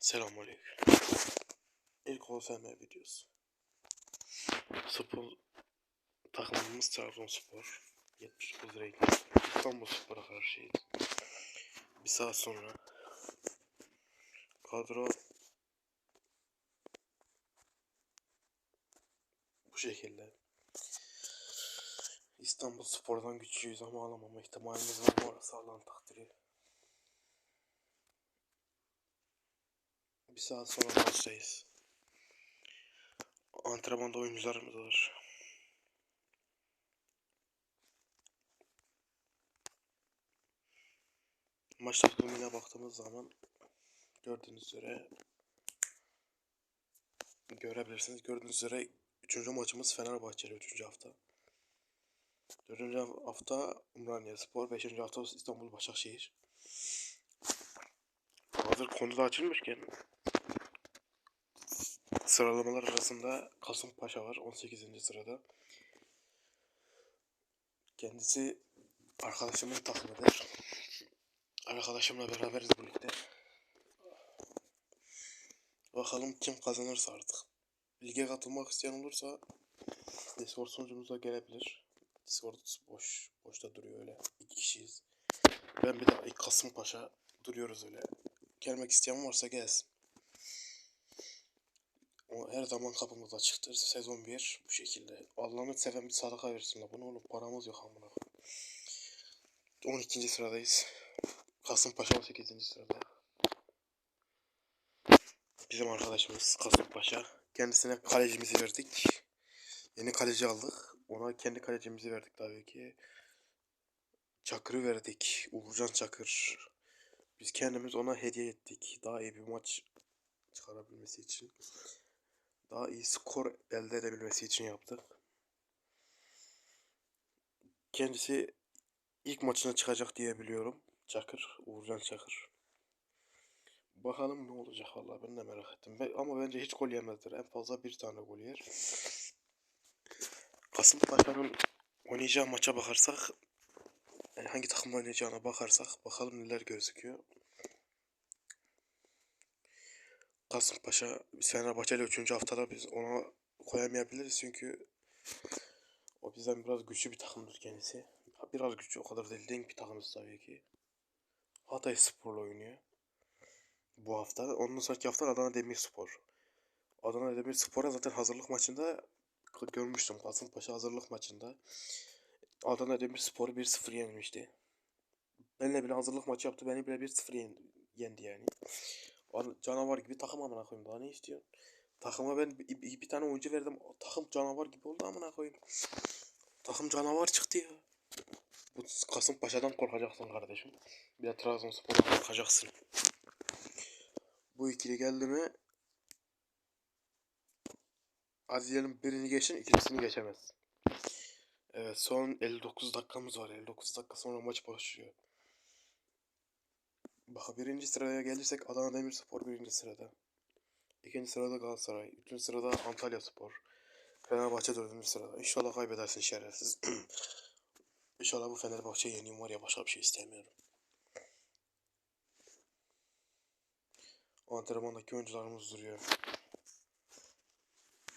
Selamünaleyküm. İlk OSM videosu. Spor takımımız Trabzonspor. 79 renk. İstanbul Spor'a karşıyız. Bir saat sonra kadro bu şekilde. İstanbul Spor'dan güçlüyüz ama alamama ihtimalimiz var. Orası Allah'ın takdiri. Bir saat sonra maçtayız. Antrenmanda oyuncularımız var. Maç takvimine baktığımız zaman gördüğünüz üzere görebilirsiniz. Gördüğünüz üzere 3. maçımız Fenerbahçe ile 3. hafta. 4. hafta Umraniye Spor, 5. hafta İstanbul Başakşehir. Hazır konu da açılmışken sıralamalar arasında Kasımpaşa var 18. sırada. Kendisi arkadaşımın takımıdır. Arkadaşımla beraberiz birlikte. Bakalım kim kazanırsa artık. Lige katılmak isteyen olursa Discord sunucumuza gelebilir. Discord boş. Boşta duruyor öyle. İki kişiyiz. Ben bir de Kasımpaşa duruyoruz öyle. Gelmek isteyen varsa gelsin. O her zaman kapımız açıktır. Sezon 1 bu şekilde. Allah'ını seven bir sadaka versin la. Bunu oğlum paramız yok amına. 12. sıradayız. Kasımpaşa 18. sırada. Bizim arkadaşımız Kasımpaşa. Kendisine kalecimizi verdik. Yeni kaleci aldık. Ona kendi kalecimizi verdik tabii ki. Çakır'ı verdik. Uğurcan Çakır. Biz kendimiz ona hediye ettik. Daha iyi bir maç çıkarabilmesi için. Daha iyi skor elde edebilmesi için yaptık. Kendisi ilk maçına çıkacak diye biliyorum. Çakır, Uğurcan Çakır. Bakalım ne olacak vallahi ben de merak ettim. Ama bence hiç gol yemezler. En fazla bir tane gol yer. Kasımpaşa'nın oynayacağı maça bakarsak yani hangi takımla oynayacağına bakarsak bakalım neler gözüküyor. Kasımpaşa biz Fenerbahçe ile 3. haftada biz ona koyamayabiliriz çünkü o bizden biraz güçlü bir takımdır kendisi. Biraz güçlü o kadar değil denk bir takımız tabii ki. Hatay Spor'la oynuyor. Bu hafta. Ondan sonraki hafta Adana Demirspor. Adana Demirspor'a zaten hazırlık maçında görmüştüm. Kasımpaşa hazırlık maçında. Adana Demirspor'u 1-0 yenmişti. Benimle bile hazırlık maçı yaptı. Beni bile 1-0 yen, yendi yani. Canavar gibi takım amına koyayım. Daha ne istiyorsun? Takıma ben bir, bir, tane oyuncu verdim. Takım canavar gibi oldu amına koyayım. Takım canavar çıktı ya. Bu Kasımpaşa'dan korkacaksın kardeşim. Bir de Trabzonspor'dan korkacaksın. Bu ikili geldi mi Azize'nin birini geçin ikincisini geçemez. Evet son 59 dakikamız var. 59 dakika sonra maç başlıyor. Birinci sıraya gelirsek Adana Demirspor birinci sırada. İkinci sırada Galatasaray. Üçüncü sırada Antalya Spor. Fenerbahçe dördüncü sırada. İnşallah kaybedersin şerefsiz. İnşallah bu Fenerbahçe'yi yeneyim var ya başka bir şey istemiyorum. Antrenmandaki oyuncularımız duruyor.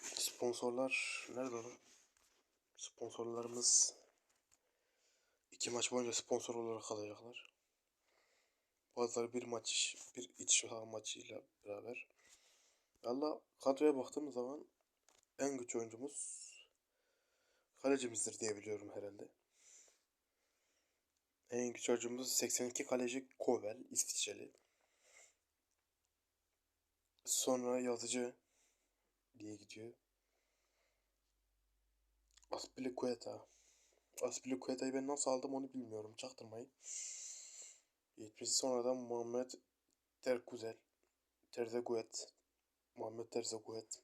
Sponsorlar nerede oğlum? Sponsorlarımız iki maç boyunca sponsor olarak kalacaklar. Bazıları bir maç, bir iç saha maçıyla beraber. Valla kadroya baktığımız zaman en güç oyuncumuz kalecimizdir diye biliyorum herhalde. En güç oyuncumuz 82 kaleci Kovel, İsviçreli. Sonra yazıcı diye gidiyor. Aspilicueta. Aspilicueta'yı ben nasıl aldım onu bilmiyorum. Çaktırmayın. 70 sonradan Muhammed Terkuzel. Terzeguet. Muhammed Terzeguet.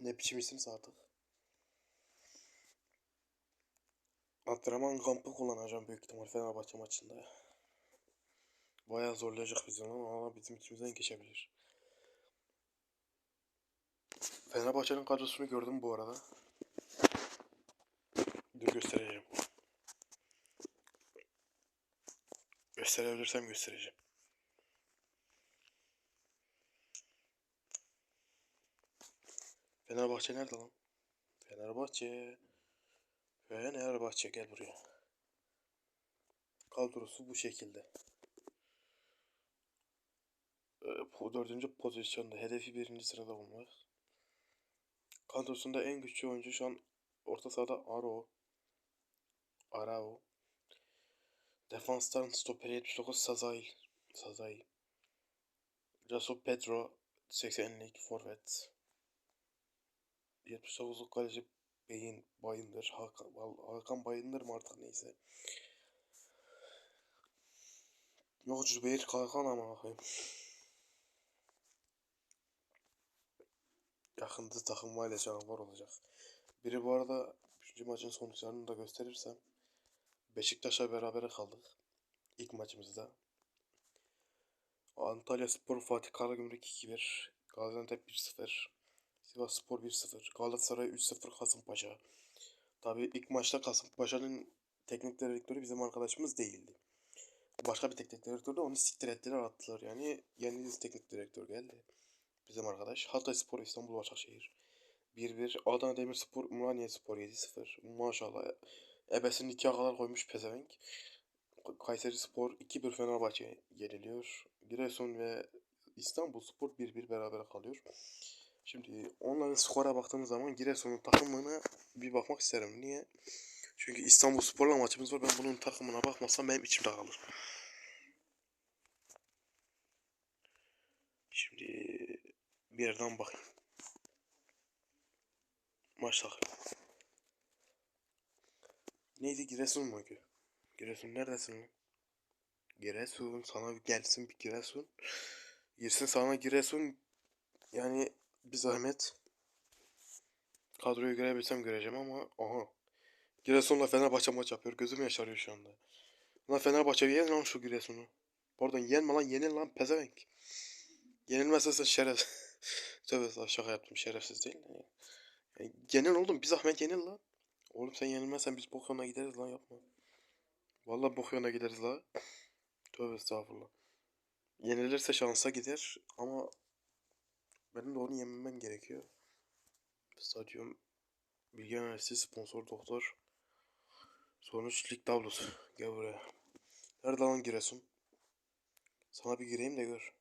Ne biçim isimse artık. Antrenman kampı kullanacağım büyük ihtimal Fenerbahçe maçında. Bayağı zorlayacak bizi ama bizim içimizden geçebilir. Fenerbahçe'nin kadrosunu gördüm bu arada. Dur göstereceğim. Gösterebilirsem göstereceğim. Fenerbahçe nerede lan? Fenerbahçe. Fenerbahçe gel buraya. Kadrosu bu şekilde. Ee, Dördüncü pozisyonda. Hedefi birinci sırada bulmak. Kadrosunda en güçlü oyuncu şu an orta sahada Aro. Arao. Defanstan stoper 79 Sazail. Sazail. Jaso Pedro 80'lik forvet. 79'luk kaleci Beyin Bayındır. Hakan, Hakan Bayındır mı artık neyse. Yok Cübeyir Kalkan ama bakayım. Yakında takım var olacak. Biri bu arada 3. maçın sonuçlarını da gösterirsem Beşiktaş'a berabere kaldık. İlk maçımızda. Antalya Spor Fatih Karagümrük 2-1. Gaziantep 1-0. Sivas Spor 1-0. Galatasaray 3-0 Kasımpaşa. Tabii ilk maçta Kasımpaşa'nın teknik direktörü bizim arkadaşımız değildi. Başka bir teknik direktör de onu siktir ettiler attılar. Yani yeni teknik direktör geldi. Bizim arkadaş. Hatay Spor İstanbul Başakşehir. 1-1. Adana Demirspor Ümraniye Spor 7-0. Maşallah. Ebesinin ikiye kadar koymuş pezevenk. Kayseri Spor 2-1 Fenerbahçe yeniliyor. Giresun ve İstanbul Spor 1-1 beraber kalıyor. Şimdi onların skora baktığımız zaman Giresun'un takımına bir bakmak isterim. Niye? Çünkü İstanbul Spor'la maçımız var. Ben bunun takımına bakmazsam benim içimde kalır. Şimdi bir yerden bakayım. Maç takımı. Neydi Giresun muydu? Giresun neredesin lan? Giresun sana gelsin bir Giresun. Girsin sana Giresun. Yani bir zahmet. Kadroyu görebilsem göreceğim ama aha. Giresun'la Fenerbahçe maç yapıyor. Gözüm yaşarıyor şu anda. Lan Fenerbahçe yen lan şu Giresun'u. Pardon yenme lan yenil lan pezevenk. Yenilmezse sen şeref. Tövbe şaka yaptım şerefsiz değil. Yani, yani yenil oğlum bir zahmet yenil lan. Oğlum sen yenilmezsen biz bok gideriz lan yapma. Vallahi bok gideriz la. Tövbe estağfurullah. Yenilirse şansa gider ama benim de onu yenmem gerekiyor. Stadyum Bilgi Üniversitesi sponsor doktor. Sonuç lig tablosu. Gel buraya. Nerede lan Giresun? Sana bir gireyim de gör.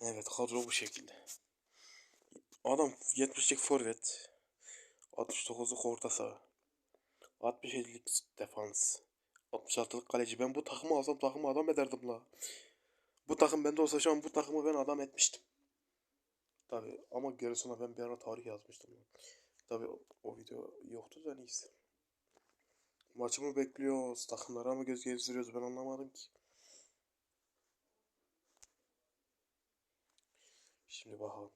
Evet kadro bu şekilde. Adam 70'lik forvet. 69'luk orta saha. 67'lik defans. 66'lık kaleci. Ben bu takımı alsam takımı adam ederdim la. Bu takım bende olsa şu an bu takımı ben adam etmiştim. Tabi ama gerisine ben bir ara tarih yazmıştım. Tabi o, o video yoktu da neyse. Maçımı bekliyoruz. Takımlara mı göz gezdiriyoruz ben anlamadım ki. Şimdi bakalım.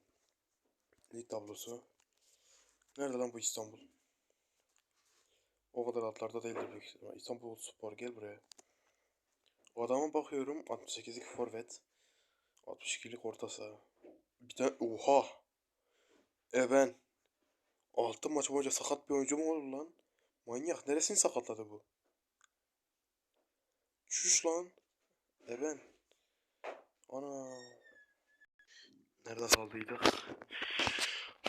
Lig tablosu. Nerede lan bu İstanbul? O kadar altlarda değildir büyük ihtimal. İstanbul Spor gel buraya. O adama bakıyorum 68'lik forvet. 62'lik orta saha. Bir tane oha. E ben. 6 maç boyunca sakat bir oyuncu mu olur lan? Manyak neresini sakatladı bu? Çüş lan. E ben. Ana. Nerede kaldıydık?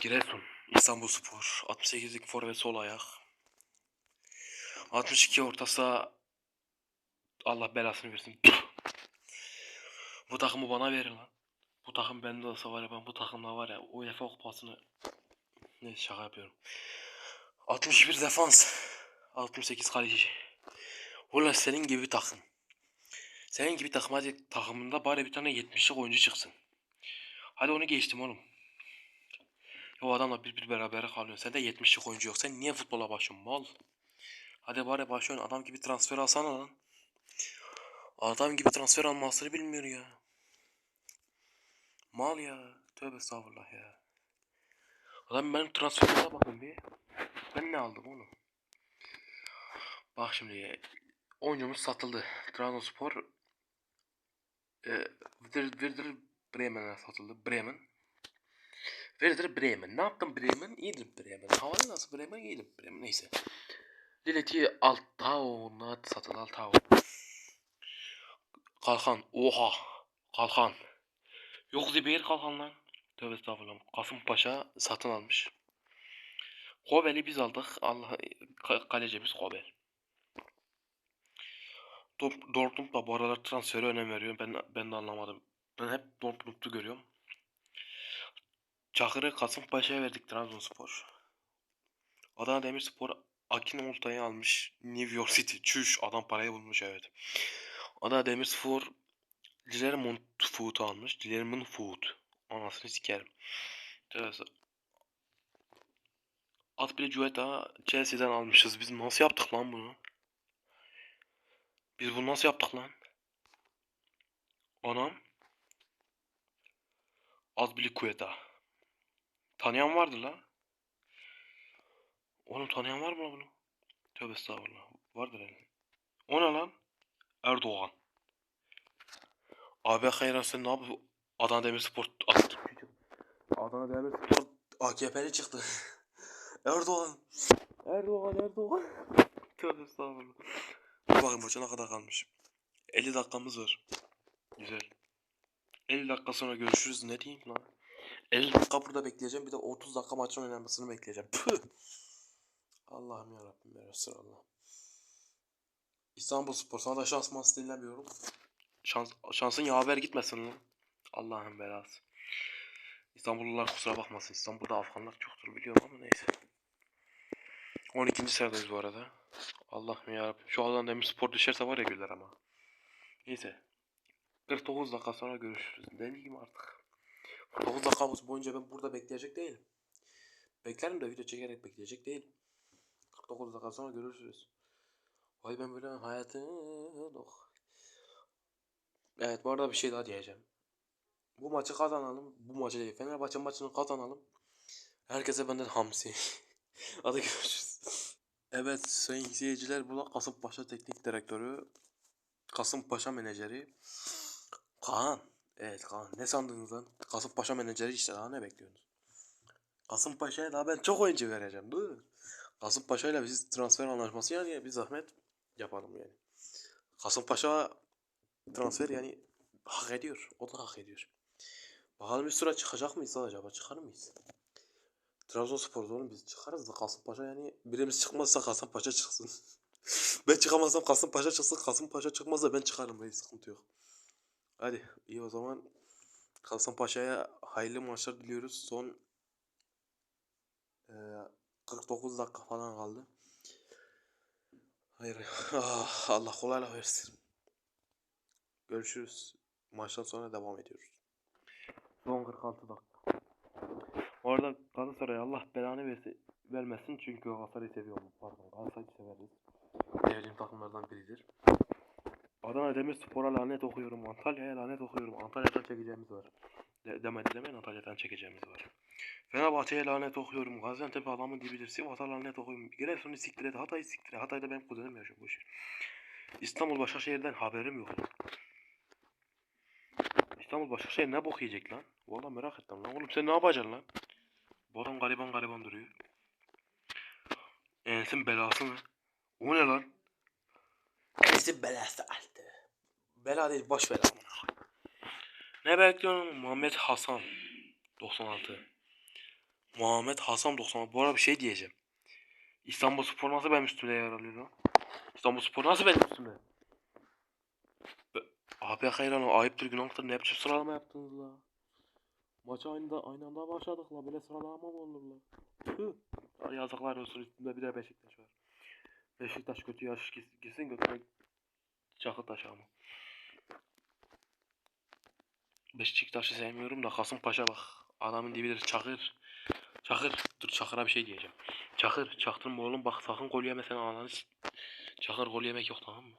Giresun. İstanbul Spor. 68'lik forvet sol ayak. 62 orta saha. Allah belasını versin. Bu takımı bana verin lan. Bu takım bende olsa var ya ben bu takımla var ya UEFA kupasını ne şaka yapıyorum. 61 defans. 68 kaleci. Ulan senin gibi takım. Senin gibi takım hadi takımında bari bir tane 70'lik oyuncu çıksın. Hadi onu geçtim oğlum. O adamla bir bir beraber kalıyorsun. Sende 70'lik oyuncu yok. Sen niye futbola başlıyorsun mal? Hadi bari başlıyorsun. Adam gibi transfer alsana lan. Adam gibi transfer almasını bilmiyor ya. Mal ya. Tövbe estağfurullah ya. Adam benim transferime bakın bir. Ben ne aldım oğlum? Bak şimdi. Oyuncumuz satıldı. Trabzonspor e, Werder Bremen'e satıldı. Bremen. Werder Bremen. Ne yaptım Bremen? İyidir Bremen. Havalı nasıl Bremen? İyidir Bremen. Neyse. Dileti Altao'na satıldı. Altao. Kalkan. Oha. Kalkan. Yok Zibeyir kalkan lan. Tövbe estağfurullah. Kasımpaşa satın almış. Kobel'i biz aldık. Allah ka- kalecimiz Kobel. Dor- Dortmund da bu aralar transfere önem veriyor. Ben ben de anlamadım. Ben hep Dortmund'u görüyorum. Çakır'ı Kasımpaşa'ya verdik Trabzonspor. Adana Demirspor Akin Oltay'ı almış. New York City. Çüş adam parayı bulmuş evet. Adana Demirspor Dilermont Food'u almış. Dilermont Food. Anasını sikerim. Tövbe Azpilicueta Chelsea'den almışız. Biz nasıl yaptık lan bunu? Biz bunu nasıl yaptık lan? Anam. Azpilicueta. Tanıyan vardı lan. Oğlum tanıyan var mı bunu? Tövbe estağfurullah. Vardır herhalde. O ne lan? Erdoğan. Abi hayran sen ne yapıyorsun? Adana Demirspor Adana Demirspor AKP'li çıktı. Erdoğan. Erdoğan Erdoğan. Tövbe estağfurullah. Dur bakayım maça ne kadar kalmış. 50 dakikamız var. Güzel. 50 dakika sonra görüşürüz. Ne diyeyim lan? 50 dakika burada bekleyeceğim. Bir de 30 dakika maçın oynanmasını bekleyeceğim. Püh. Allah'ım yarabbim ya Resulallah. İstanbul Spor sana da şans mas dinlemiyorum. Şans, şansın yaver gitmesin lan. Allah'ın belası. İstanbullular kusura bakmasın. İstanbul'da Afganlar çoktur biliyorum ama neyse. 12. sıradayız bu arada. Allah'ım yarabbim. Şu Adana Demirspor düşerse var ya güller ama. Neyse. 49 dakika sonra görüşürüz. Ne diyeyim artık. 49 dakika boyunca ben burada bekleyecek değilim. Beklerim de video çekerek bekleyecek değilim. 49 dakika sonra görüşürüz. Vay ben böyle hayatım. Oh. Evet bu arada bir şey daha diyeceğim. Bu maçı kazanalım. Bu maçı değil. Fenerbahçe maçını kazanalım. Herkese benden hamsi. Hadi görüşürüz. Evet sayın seyirciler bu Kasımpaşa Teknik Direktörü. Kasımpaşa menajeri. Kaan. Evet Kaan. Ne sandınız lan? Kasımpaşa menajeri işte daha ne bekliyorsunuz? Kasımpaşa'ya daha ben çok oyuncu vereceğim. Dur. Kasımpaşa ile biz transfer anlaşması yani bir zahmet yapalım yani. Kasımpaşa transfer yani hak ediyor. O da hak ediyor. Bakalım bir sıra çıkacak mıyız acaba? Çıkar mıyız? Trabzonspor'da oğlum biz çıkarız da Kasımpaşa yani birimiz çıkmazsa Kasımpaşa çıksın. ben çıkamazsam Kasımpaşa çıksın. Kasımpaşa çıkmazsa ben çıkarım. Hiç sıkıntı yok. Hadi iyi o zaman Kasımpaşa'ya hayırlı maçlar diliyoruz. Son eee 49 dakika falan kaldı. Hayır. Ah, Allah kolaylık versin. Görüşürüz. Maçtan sonra devam ediyoruz. Son 46 dakika. Orada Galatasaray Allah belanı vermesin çünkü Galatasaray'ı seviyorum. Pardon Galatasaray'ı severiz. Sevdiğim takımlardan biridir. Adana Demirspor'a lanet okuyorum. Antalya'ya lanet okuyorum. Antalya'dan çekeceğimiz var. De demedi demeyin Antalya'dan çekeceğimiz var. Fenerbahçe'ye lanet okuyorum. Gaziantep adamın dibidir. Sivas'a lanet okuyorum. Giresun'u siktir et. Hatay'ı siktir et. Hatay'da benim kuzenim yaşıyor bu işi. İstanbul Başakşehir'den haberim yok. İstanbul Başakşehir ne bok yiyecek lan? Valla merak ettim lan. Oğlum sen ne yapacaksın lan? Bu adam gariban gariban duruyor. Ensin belası mı? O ne lan? Ensin belası altı. Bela değil boş bela. Ne bekliyorsun? Muhammed Hasan 96. Muhammed Hasan 96. Bu arada bir şey diyeceğim. İstanbul Spor nasıl benim üstümde yer alıyor lan? İstanbul Spor nasıl benim üstümde? Abi hayran ayıptır günahtır ne biçim sıralama yaptınız la? Maça aynı, da, aynı anda başladık la böyle sıralama mı olur la? Yazıklar olsun üstünde bir de Beşiktaş var. Beşiktaş kötü yaş gitsin götüne çakıl taşı ama. Beşiktaş'ı sevmiyorum da Kasımpaşa bak. Adamın dibidir Çakır. Çakır. Dur Çakır'a bir şey diyeceğim. Çakır çaktırma oğlum bak sakın gol yeme sen ananı Çakır gol yemek yok tamam mı?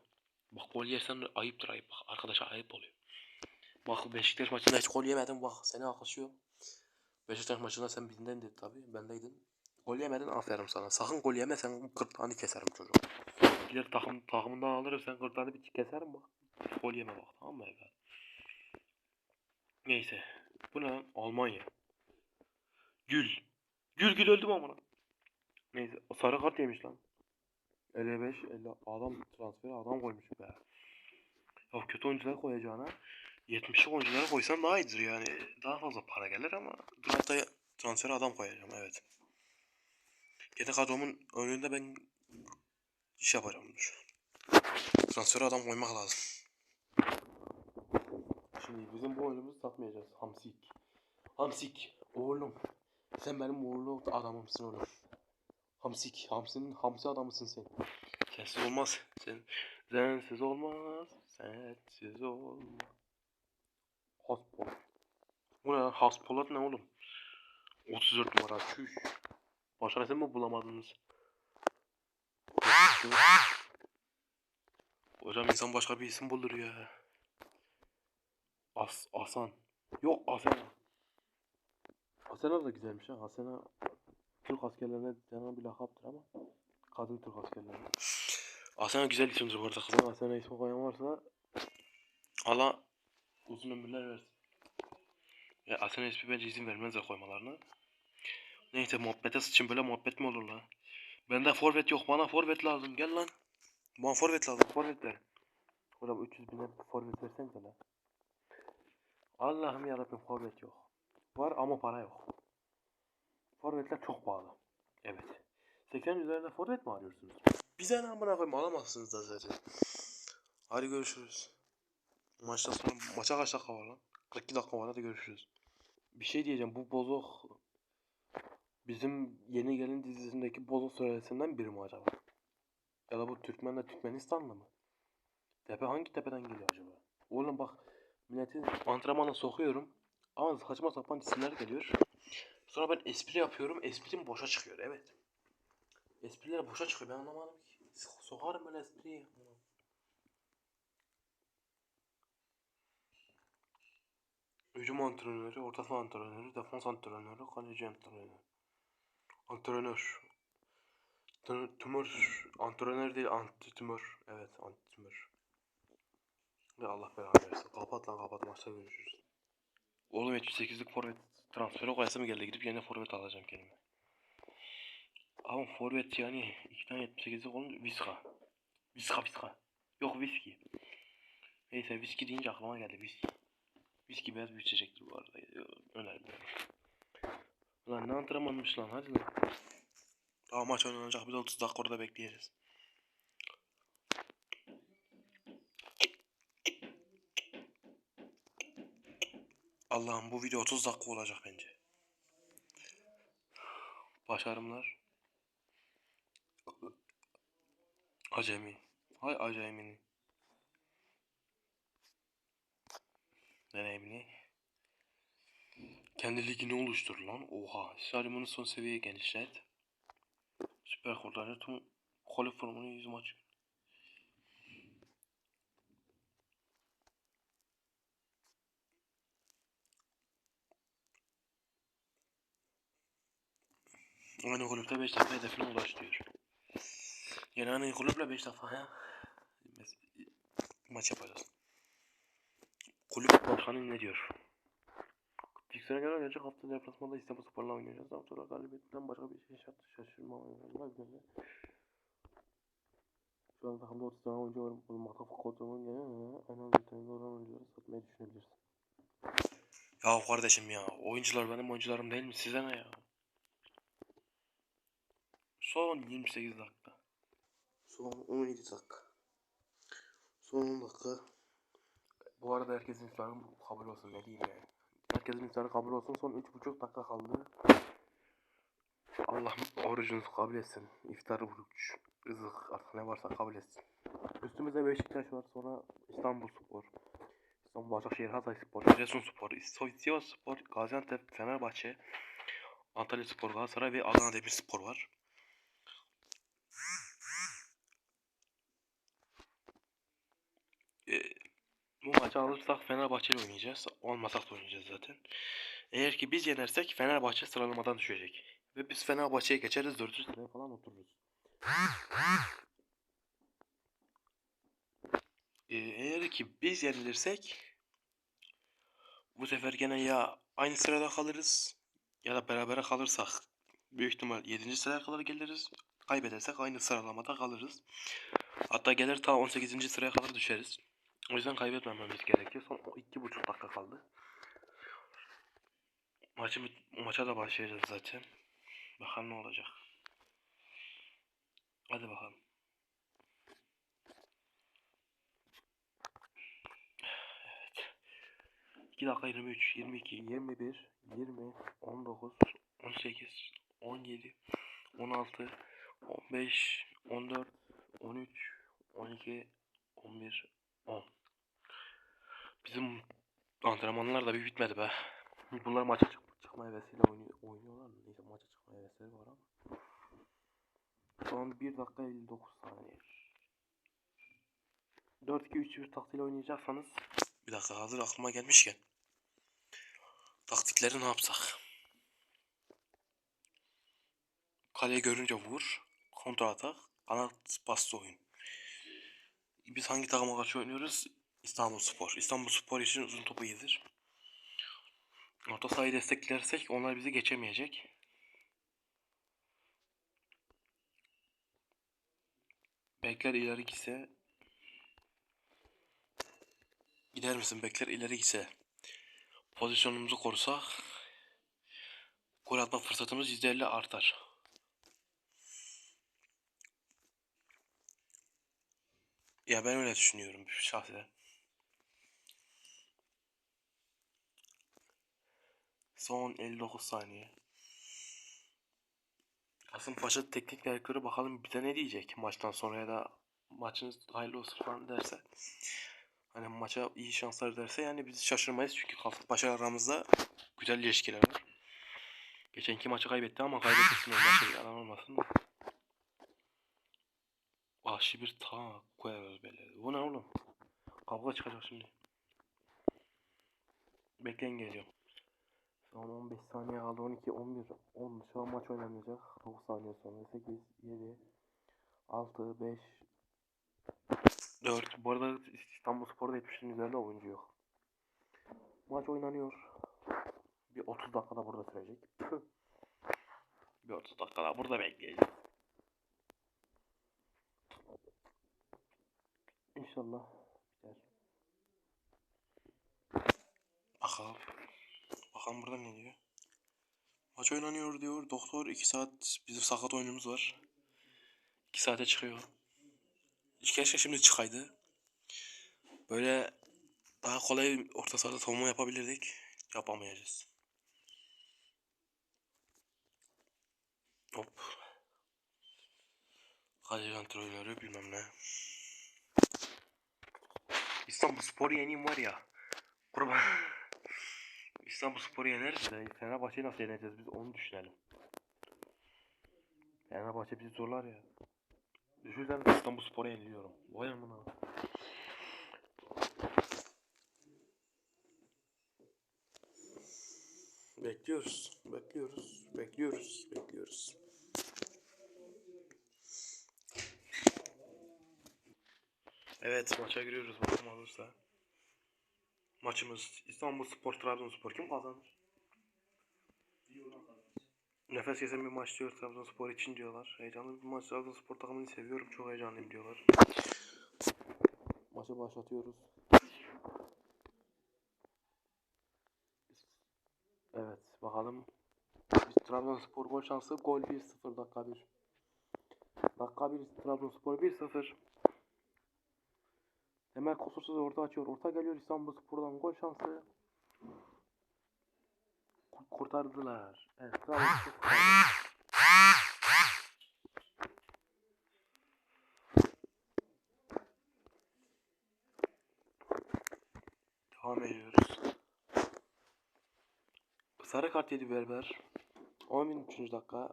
Bak gol yersen ayıptır ayıp bak arkadaşa ayıp oluyor. Bak Beşiktaş maçında hiç gol yemedin bak seni alkışlıyorum. Beşiktaş maçında sen bindendin tabi bendeydin. Gol yemedin aferin sana. Sakın gol yeme sen gırtlağını keserim çocuğum. Gider takım, takımından alırım sen gırtlağını bir keserim bak. Gol yeme bak tamam mı evladım? Neyse. Bu ne lan? Almanya. Gül. Gül gül öldüm amına. Neyse. Sarı kart yemiş lan. 55 50 adam transferi adam koymuş be. Ya kötü oyuncular koyacağına 70'li oyunculara koysan daha iyidir yani. Daha fazla para gelir ama draftta transfere adam koyacağım evet. Kendi kadromun önünde ben iş yapacağım şu an. Transfere adam koymak lazım. Şimdi bizim bu oyunumuzu satmayacağız. Hamsik. Hamsik. Oğlum. Sen benim uğurlu adamımsın oğlum. Hamsik. Hamsinin hamsi adamısın sen. Sensiz olmaz. Sen sensiz olmaz. Sensiz olmaz. Haspolat. Bu ne lan? Haspolat ne oğlum? 34 numara. Çüş. Başka resim mi bulamadınız? Hocam insan başka bir isim bulur ya. As Asan. Yok Asena. Asena da güzelmiş ha. Asena Türk askerlerine denen bir lakaptır ama kadın Türk askerlerine. Asena güzel isimdir bu arada. Kızına Asena ismi koyan varsa Allah uzun ömürler versin. Ya Asena ismi bence izin vermezler koymalarına. Neyse muhabbete sıçın böyle muhabbet mi olur lan? Bende forvet yok bana forvet lazım gel lan. Bana forvet lazım forvet ver. Hocam 300 bine forvet versenize lan. Allah'ım yarabbim forvet yok. Var ama para yok. Forvetler çok pahalı. Evet. 80 üzerinde forvet mi arıyorsunuz? Bize ne amına koyayım alamazsınız da zaten. Hadi görüşürüz. Maçtan sonra maça kaç dakika var lan? 42 dakika var hadi görüşürüz. Bir şey diyeceğim bu bozok bizim yeni gelin dizisindeki bozok süresinden biri mi acaba? Ya da bu Türkmenle Türkmenistanlı mı? Tepe hangi tepeden geliyor acaba? Oğlum bak milletin antrenmana sokuyorum ama saçma sapan isimler geliyor. Sonra ben espri yapıyorum, esprim boşa çıkıyor evet. Espriler boşa çıkıyor ben anlamadım ki. So- Sokarım ben espriyi. Hücum antrenörü, orta saha antrenörü, defans antrenörü, kaleci antrenörü. Antrenör. Tü- Tümör. Antrenör değil, antitümör. Evet, antitümör. Ve Allah belanı versin. Kapat lan kapat maçta görüşürüz. Oğlum 78'lik forvet transferi koyasım geldi. Gidip yeni forvet alacağım kendime. Ama forvet yani 2 tane 78'lik olunca viska. Viska viska. Yok viski. Neyse viski deyince aklıma geldi viski. Viski beyaz bir içecektir bu arada. Önermiyorum. Lan ne antrenmanmış lan hadi lan. Daha maç oynanacak de 30 dakika orada bekleyeceğiz. Allah'ım bu video 30 dakika olacak bence. Başarımlar. Acemi. Hay acemini. Deneyimli. Kendi ligini oluştur lan. Oha. Stadyumunu son seviyeye genişlet. Süper Kodlarca tüm kolye formunu 100 maç. Aynı kulüpte 5 defa hedefine ulaş diyor. Yani aynı kulüple 5 defa ya. Maç yapacağız. Kulüp başkanı ne diyor? Göre gelecek hafta deplasmanda İstanbul Spor'la oynayacağız. Daha sonra galibiyetten başka bir şey şart şaşırmam. Şu an takımda 30 tane oyuncu var. Bulmakta kodromun gene en az bir tane olan oyuncuları satmayı düşünebilirsin. Ya kardeşim ya oyuncular benim oyuncularım değil mi? Size ne ya? Son 28 dakika. Son 17 dakika. Son 10 dakika. Bu arada herkesin iftarı kabul olsun ne diyeyim yani. Herkesin iftarı kabul olsun. Son 3,5 dakika kaldı. Allah orucunuzu kabul etsin. İftar, oruç, rızık artık ne varsa kabul etsin. Üstümüzde Beşiktaş var. Sonra İstanbul Spor. İstanbul Başakşehir, Hatay Spor, Giresun Spor, Sivas Spor, Gaziantep, Fenerbahçe, Antalya Spor, Galatasaray ve Adana Demirspor var. Ee, bu maçı alırsak Fenerbahçe ile oynayacağız. Olmasak da oynayacağız zaten. Eğer ki biz yenersek Fenerbahçe sıralamadan düşecek. Ve biz Fenerbahçe'ye geçeriz 400 sıraya falan otururuz. Ee, eğer ki biz yenilirsek bu sefer gene ya aynı sırada kalırız ya da berabere kalırsak büyük ihtimal 7. sıraya kadar geliriz. Kaybedersek aynı sıralamada kalırız. Hatta gelir ta 18. sıraya kadar düşeriz. O yüzden kaybetmememiz gerekiyor. Son iki buçuk dakika kaldı. Maçı, maça da başlayacağız zaten. Bakalım ne olacak. Hadi bakalım. Evet. 2 dakika 23, 22, 21, 20, 19, 18, 17, 16, 15, 14, 13, 12, 11, 10. Bizim antrenmanlar da bir bitmedi be. Bunlar maça çık çıkma hevesiyle oynuyor, oynuyorlar mı? Neyse maça çıkma hevesleri var ama. Son 1 dakika 59 saniye. 4-2-3-1 taktiğiyle oynayacaksanız bir dakika hazır aklıma gelmişken taktikleri ne yapsak? Kaleyi görünce vur, kontra atak, kanat bastı oyun. Biz hangi takıma karşı oynuyoruz? İstanbul Spor. İstanbul Spor için uzun topu iyidir. Orta sahayı desteklersek onlar bizi geçemeyecek. Bekler ileri gitse Gider misin bekler ileri gitse Pozisyonumuzu korusak Gol atma fırsatımız %50 artar. Ya ben öyle düşünüyorum şahsen. Son 59 saniye. Kasımpaşa teknik direktörü bakalım bize ne diyecek maçtan sonra ya da maçınız hayırlı olsun falan derse. Hani maça iyi şanslar derse yani biz şaşırmayız çünkü Kasımpaşa aramızda güzel ilişkiler var. Geçenki maçı kaybetti ama kaybetmesin maçı yalan olmasın da. Vahşi bir ta koyarız belli. Bu ne oğlum? Kavga çıkacak şimdi. Bekleyin geliyorum. Son 15 saniye kaldı. 12, 11, 10. Şu an maç oynanacak. 9 saniye sonra. 8, 7, 6, 5, 4. Bu arada İstanbul Spor'da 70'in üzerinde oyuncu yok. Maç oynanıyor. Bir 30 dakikada burada sürecek. bir 30 dakikada burada bekleyeceğiz. İnşallah biter. Bakalım. Bakalım burada ne diyor. Maç oynanıyor diyor. Doktor 2 saat bizim sakat oyunumuz var. 2 saate çıkıyor. Keşke şimdi çıkaydı. Böyle daha kolay orta sahada savunma yapabilirdik. Yapamayacağız. Hop. Kaleci antrenörü bilmem ne. İstanbul Spor'u yeneyim var ya. Kurban. İstanbul Spor'u yeneriz de Fenerbahçe'yi nasıl yeneceğiz biz onu düşünelim. Fenerbahçe bizi zorlar ya. Düşünsene İstanbul Spor'u yeniliyorum. Vay amına. Bekliyoruz, bekliyoruz, bekliyoruz, bekliyoruz. Evet maça giriyoruz bakalım olursa. Maçımız İstanbul Spor Trabzonspor kim kazanır? Nefes kesen bir maç diyor Trabzonspor için diyorlar. Heyecanlı bir maç Trabzonspor takımını seviyorum çok heyecanlıyım diyorlar. Maçı başlatıyoruz. Evet bakalım. Trabzonspor gol şansı gol 1-0 dakika 1. Dakika 1 Trabzonspor 1-0. Emel kusursuz orta açıyor. Orta geliyor İstanbul Spor'dan gol şansı. Kur- Kurtardılar. Evet. Devam ediyoruz. Sarı kart yedi Berber. 13. dakika.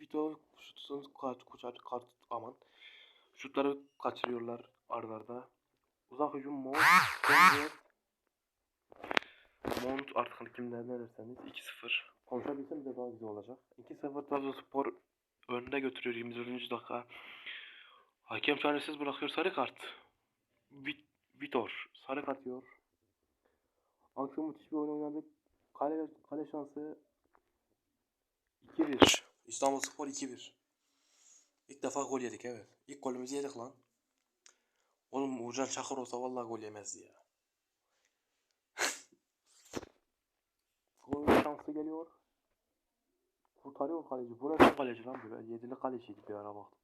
Vito şutsun kart, kart, kart aman. Şutları kaçırıyorlar ardarda. arda. Uzak hücum. Dönüyor. Mount artık hani kimden ne derseniz 2-0. Konuşabilsem de daha güzel olacak. 2-0 Trabzonspor önde götürüyor 24. dakika. Hakem çaresiz bırakıyor sarı kart. Vit Vitor sarı kart yiyor. Akşam müthiş bir oyun oynadık. Kale, kale şansı 2-1. İstanbul Spor 2-1. İlk defa gol yedik evet. İlk golümüzü yedik lan. Oğlum Uğurcan Çakır olsa vallahi gol yemezdi ya. Gol şansı geliyor. Kurtarıyor kaleci. Bu ne kaleci lan böyle? Yedili kaleciydi bir ara baktım.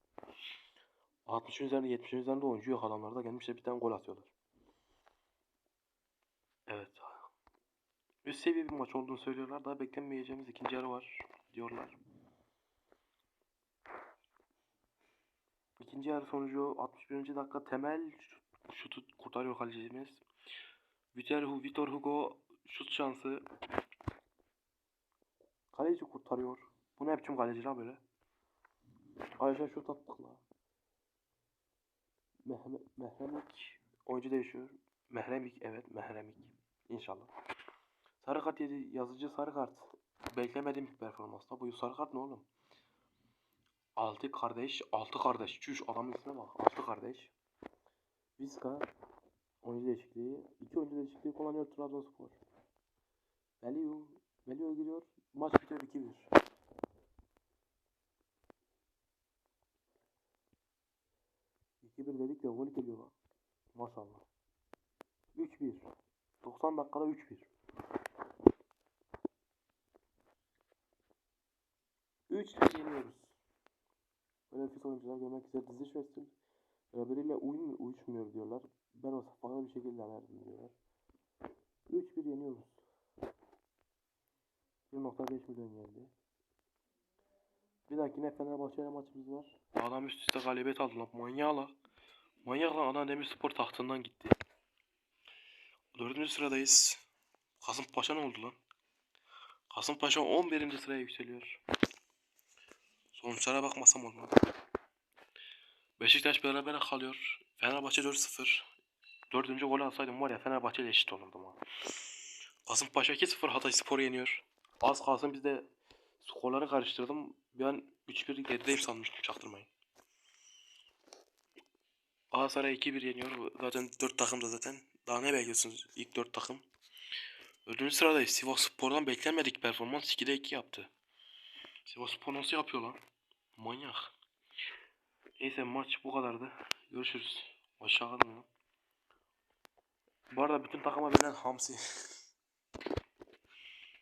60'ın üzerinde 70'in üzerinde oyuncu yok adamlarda gelmişler bir tane gol atıyorlar. Evet. Üst seviye bir maç olduğunu söylüyorlar. Daha beklenmeyeceğimiz ikinci yarı var diyorlar. İkinci yarı sonucu 61. dakika temel şutu kurtarıyor kalecimiz. Vitor, Vitor Hugo şut şansı. Kaleci kurtarıyor. Bu ne biçim kaleci lan böyle? Ayrıca şut attık la. Mehmet, Mehremik oyuncu değişiyor. Mehremik evet Mehremik. İnşallah. Sarı kart yedi. Yazıcı sarı kart. Beklemediğim bir performansta. Bu sarı kart ne oğlum? Altı kardeş. Altı kardeş. Çüş adamın ismine bak. Altı kardeş. Vizca. Oyuncu değişikliği. İki oyuncu değişikliği kullanıyor Trabzonspor. Velio. Velio giriyor. Maç bitiyor 2-1. İki bir dedik de gol geliyor. Maşallah. 3-1. 90 dakikada 3-1. 3 yeniyoruz. Böyle pis oyuncular görmek üzere dizi çözdüm. Birbiriyle uyum, uyuşmuyor diyorlar. Ben o safhada bir şekilde verdim diyorlar. 3-1 yeniyoruz. 1.5 milyon geldi. Bir dahakine Fenerbahçe ile maçımız var. Adam üst üste galibiyet aldı lan. Manyağı lan. Manyak lan adam Demirspor tahtından gitti. Dördüncü sıradayız. Kasımpaşa ne oldu lan? Kasımpaşa 11. sıraya yükseliyor. Sonuçlara bakmasam olmadı. Beşiktaş beraber kalıyor. Fenerbahçe 4-0. Dördüncü golü atsaydım var ya Fenerbahçe ile eşit olurdum ha. Kasımpaşa 2-0 Hatay Spor'u yeniyor. Az kalsın biz de skorları karıştırdım. An 3-1 gerideyim sanmıştım çaktırmayın. Galatasaray 2-1 yeniyor. Zaten 4 takım da zaten. Daha ne bekliyorsunuz ilk 4 takım? Ödüncü sıradayız. Sivas Spor'dan beklenmedik performans 2'de 2 yaptı. Sivas Spor nasıl yapıyor lan? Manyak. Neyse maç bu kadardı. Görüşürüz. Aşağı kalın lan. Bu arada bütün takıma verilen hamsi.